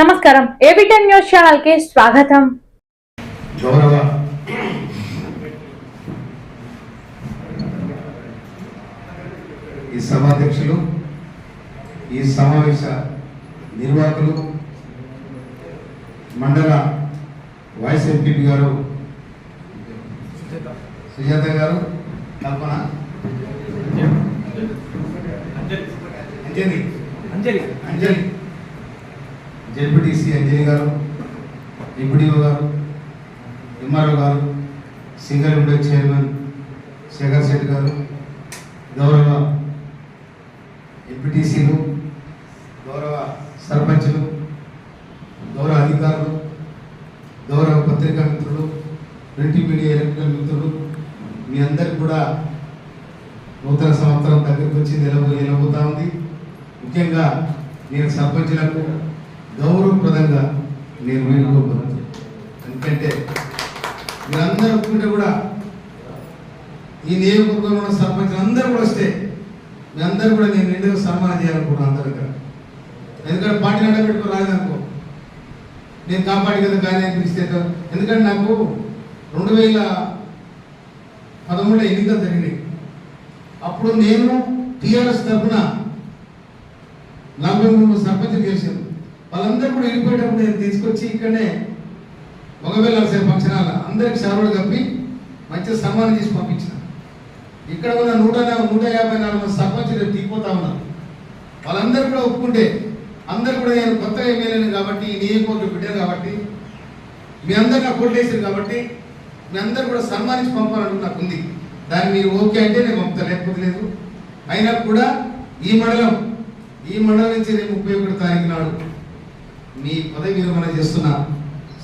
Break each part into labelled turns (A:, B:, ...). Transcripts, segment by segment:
A: నమస్కారం. ఏబిటెన్ న్యూస్ ఛానల్కి స్వాగతం.
B: గౌరవ ఈ సభాధ్యక్షులు ఈ సమావేశ నిర్వాహకులు మండల వైస్ ఎంపీపీ గారు సుజాత గారు కల్పన. అంజలి.
C: అంజలి.
B: అంజలి. జెడ్పీటీసీ అంజలి గారు ఎంపీడీఓ గారు ఎంఆర్ఓ గారు single window chairman Shekar Shetty గారు గౌరవ ఎంపీటీసీలు గౌరవ సర్పంచులు గౌరవ అధికారులు గౌరవ పత్రికా మిత్రులు ప్రింట్ మీడియా ఎలక్ట్రికల్ మిత్రులు మీ అందరికి కూడా నూతన సంవత్సరం దగ్గరికి వచ్చి నిలబో నిలబోతా ఉంది. ముఖ్యంగా నేను సర్పంచులకు గౌరవప్రదంగా నేను వేడుకోబోతున్నాను ఎందుకంటే మీరందరూ ఒప్పుకుంటే కూడా ఈ నియోజకవర్గంలో ఉన్న సర్పంచులు అందరూ కూడా వస్తే మీ అందరూ కూడా నేను నిండుగా సన్మానం చేయాలనుకుంటున్నాను అందరి దగ్గర. ఎందుకంటే పార్టీ అడ్డ పెట్టుకో రాలేదనుకో నేను కాపాడి కదా కానీ అనిపిస్తే ఎందుకంటే నాకు రెండు వేల పదమూడులో ఎన్నికలు జరిగినాయి. అప్పుడు నేను టీఆర్ఎస్ తరఫున నలభై మూడు సర్పంచులు గెలిచాను. వాళ్ళందరూ కూడా వెళ్ళిపోయేటప్పుడు నేను తీసుకొచ్చి ఇక్కడనే ఒకవేళ సేపు ఫంక్షన్ అందరికి షారులు కప్పి మంచిగా సన్మానం చేసి పంపించిన. ఇక్కడ ఉన్న నూట నూట యాభై నాలుగు మంది సర్పంచులు దిగిపోతా ఉన్నారు వాళ్ళందరూ కూడా ఒప్పుకుంటే అందరు కూడా నేను కొత్తగా ఎమ్మెల్యేను కాబట్టి ఈ నియోజకవర్గ బిడ్డను కాబట్టి మీ అందరు నాకు కొట్టేసారు కాబట్టి మీ అందరు కూడా సన్మానించి పంపాలని నాకు ఉంది. దాన్ని మీరు ఓకే అంటే నేను పంపుతా లేకపోతే లేదు. అయినా కూడా ఈ మండలం ఈ మండలం నుంచి రేపు ముప్పై ఒకటి తారీఖు నాడు మీ పదవి విరమణ చేస్తున్న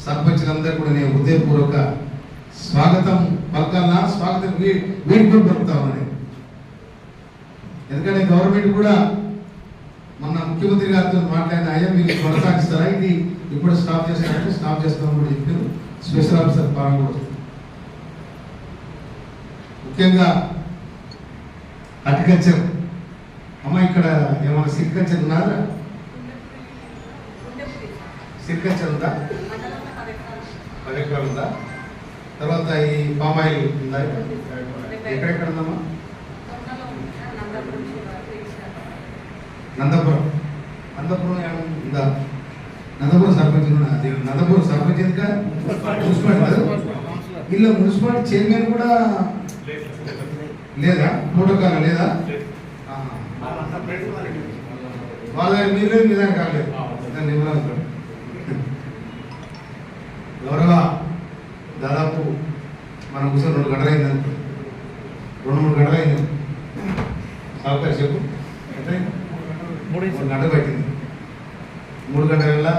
B: సర్పంచులందరూ కూడా నేను హృదయపూర్వక స్వాగతం పలకాలనా స్వాగతం వీ- వీడుకొని పలుకుతా ఉన్నాను. ఎందుకంటే గవర్నమెంట్ కూడా మొన్న ముఖ్యమంత్రి గారితో మాట్లాడిన అయ్యా మీరు కొనసాగిస్తారా? ఇది ఇప్పుడు స్టాప్ చేస్తారంటే స్టాప్ చేస్తామని కూడా చెప్పారు. స్పెషల్ ఆఫీసర్ పాలన కూడా ముఖ్యంగా అగ్రికల్చర్ అమ్మ ఇక్కడ ఏమైనా సిగ్రికల్చర్ ఉన్నారా? సిరికల్చర్ ఉందా పది ఎకరాలు ఉందా? తర్వాత ఈ పామాయిల్ ఉందా? ఎక్కడెక్కడ ఉందమ్మా నందపురం. నందపురం ఏమైనా ఉందా? నందపురం సర్పంచ్ అది నందపురం సర్పంచ్ ఎందుక? మున్సిపాలిటీ కాదు? ఇలా మున్సిపాలిటీ చైర్మన్ కూడా లేదా? ప్రోటోకాల్ లేదా? వాళ్ళ మీరు లేదు, కాలేదు. దాన్ని ఇవ్వలేదు గౌరవ దాదాపు మనం కూర్చొని రెండు గంటలు అయింది అనుకో. రెండు మూడు గంటలు అయింది సాగుతారు చెప్పు. ఎంత అయింది?
C: మూడు
B: మూడు గంటలు పట్టింది. మూడు గంటల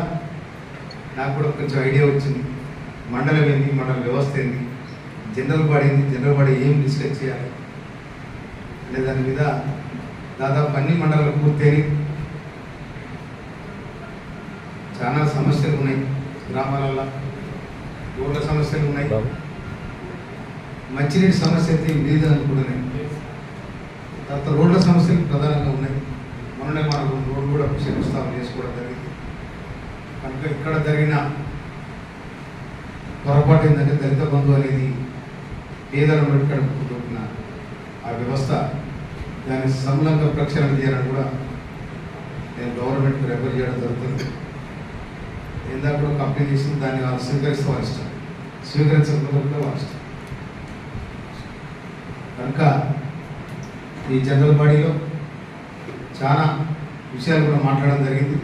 B: నాకు కూడా కొంచెం ఐడియా వచ్చింది. మండలం ఏంది? మండల వ్యవస్థ ఏంది? జనరల్ బాడీ ఏంది? జనరల్ బాడీ ఏం డిస్కస్ చేయాలి? అనే దాని మీద దాదాపు అన్ని మండలాలు పూర్తయి చాలా సమస్యలు ఉన్నాయి గ్రామాలలో రోడ్ల సమస్యలు ఉన్నాయి. మంచినీటి సమస్య అయితే లేదు అనుకుంటున్నాను తర్వాత రోడ్ల సమస్యలు ప్రధానంగా ఉన్నాయి. మొన్ననే మన రోడ్డు కూడా శంకుస్థాపన చేసుకోవడం జరిగింది. కనుక ఇక్కడ జరిగిన పొరపాటు ఏంటంటే దళిత బంధు అనేది పేదలను పెట్టుకుంటున్న ఆ వ్యవస్థ దాన్ని సమూలంగా ప్రక్షాళన చేయాలని కూడా నేను గవర్నమెంట్కి రెఫర్ చేయడం జరుగుతుంది. ఇందాక కూడా కంప్లైంట్ చేసింది దాన్ని వాళ్ళు స్వీకరిస్తే వాళ్ళ ఇష్టం స్వీకరించకపోతే కూడా వాళ్ళ ఇష్టం. కనుక ఈ జనరల్ బాడీలో చాలా విషయాలు కూడా మాట్లాడడం జరిగింది.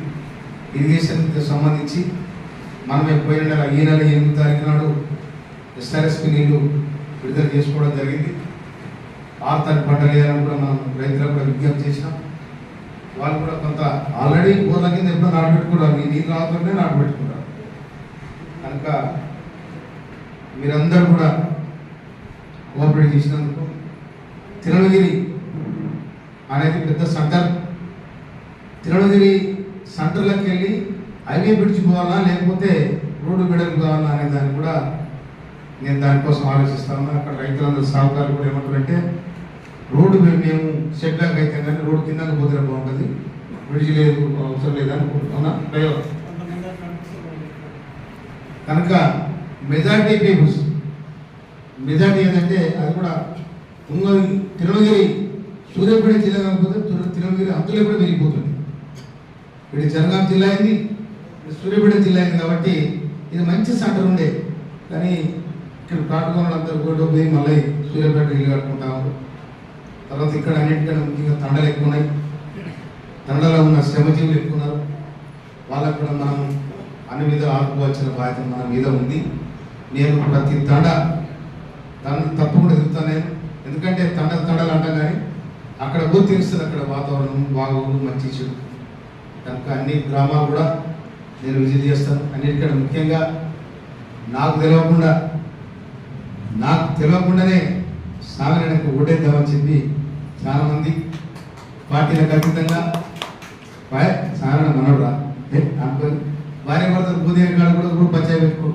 B: ఇరిగేషన్కి సంబంధించి మనమే పోయిన నెల ఈ నెల ఎనిమిది తారీఖు నాడు ఎస్ఆర్ఎస్పి నీళ్ళు విడుదల చేసుకోవడం జరిగింది. ఆర్తాన్ని పంటలు వేయాలని కూడా మనం రైతులకు కూడా విజ్ఞప్తి చేసినాం. వాళ్ళు కూడా కొంత ఆల్రెడీ బోర్ల కింద ఎప్పుడో నాటబెట్టుకున్నారు మీ నీళ్ళు రావతుంటే నాటబెట్టుకున్నారు కనుక మీరందరూ కూడా కోఆపరేట్ చేసినందుకు తిరుణగిరి అనేది పెద్ద సెంటర్. తిరుణగిరి సెంటర్లోకి వెళ్ళి హైవే బ్రిడ్జ్ పోవాలా లేకపోతే రోడ్డు బిడలు కావాలా అనే దాన్ని కూడా నేను దానికోసం ఆలోచిస్తా ఉన్నా. అక్కడ రైతులందరూ సహకారులు కూడా ఏమంటారంటే రోడ్డు మేము సెట్ బ్యాక్ అయితే కానీ రోడ్డు కిందకి పోతే బాగుంటుంది. బ్రిడ్జ్ లేదు అవసరం లేదని అనుకుంటున్నా. డ్రైవర్? కనుక మెజార్టీ పీపుల్స్ మెజార్టీ ఏంటంటే అది కూడా ఉంగోలు తిరుమలగిరి సూర్యాపేట జిల్లా కాకపోతే తిరు- తిరుమలగిరి కూడా పెరిగిపోతుంది. ఇది జనగాం జిల్లా అయింది సూర్యాపేట జిల్లా అయింది కాబట్టి ఇది మంచి సెంటర్ ఉండే. కానీ ఇక్కడ కాటుకోవాలంతా కూడా పోయి మళ్ళీ సూర్యాపేట ఇల్లు కట్టుకుంటాము తర్వాత ఇక్కడ అన్నింటికన్నా ముఖ్యంగా తండలు ఎక్కువ ఉన్నాయి తండలో ఉన్న శ్రమజీవులు ఎక్కువ ఉన్నారు వాళ్ళకు కూడా మనం అన్ని విధాలు ఆడుకోవాల్సిన బాధ్యత మన మీద ఉంది. నేను ప్రతి తండ తండ తప్పకుండా తిరుగుతాను నేను. ఎందుకంటే తండ తండలు అంటాం కానీ అక్కడ ఊరు తెలుస్తుంది అక్కడ వాతావరణం బాగోగులు మంచి చెడు కనుక అన్ని గ్రామాలు కూడా నేను విజిట్ చేస్తాను. అన్నిటికంటే ముఖ్యంగా నాకు తెలియకుండా నాకు తెలియకుండానే సాగరణకు ఓటేద్దామని చెప్పి చాలా మంది పార్టీలకు అతీతంగా బాయ్ మనవరా భార్య భర్త భూదేవి కాడ కూడా కూడా పంచాయి పెట్టుకో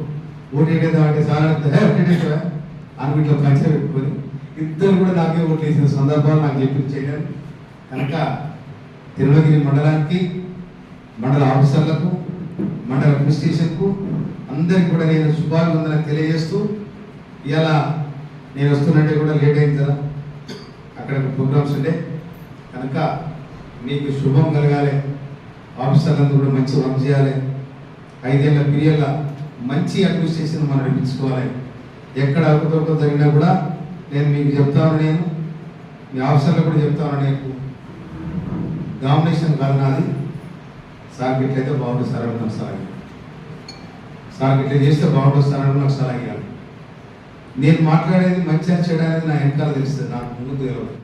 B: ఓటు వేద్దాం అంటే సాగరణ ఓటేటా అని ఇట్లా పంచాయి పెట్టుకొని ఇద్దరు కూడా నాకే ఓట్లు వేసిన సందర్భాలు నాకు చెప్పి చేయలేదు కనుక తిరుమలగిరి మండలానికి మండల ఆఫీసర్లకు మండల అడ్మినిస్ట్రేషన్కు అందరికి కూడా నేను శుభాభివందన తెలియజేస్తూ ఇలా నేను వస్తున్నట్టే కూడా లేట్ అయింది కదా. అక్కడ ప్రోగ్రామ్స్ ఉండే. కనుక మీకు శుభం కలగాలి. ఆఫీసర్లందరూ కూడా మంచి వర్క్ చేయాలి. ఐదేళ్ళ పీరియడ్ల మంచి అడ్మినిస్ట్రేషన్ మనం నడిపించుకోవాలి. ఎక్కడ అవకతవకలు జరిగినా కూడా నేను మీకు చెప్తాను నేను. మీ ఆఫీసర్లకు కూడా చెప్తాను నేను. డామినేషన్ కాదు నాది. సార్ ఇట్లయితే బాగుంటుంది సార్ అని నాకు సలహా సార్ ఇట్లా చేస్తే బాగుంటుంది సార్ అని నాకు సలహా నేను మాట్లాడేది మంచిగా చేయడానికి నా వెనకాల తెలుస్తుంది. నాకు ముందు తెలియదు.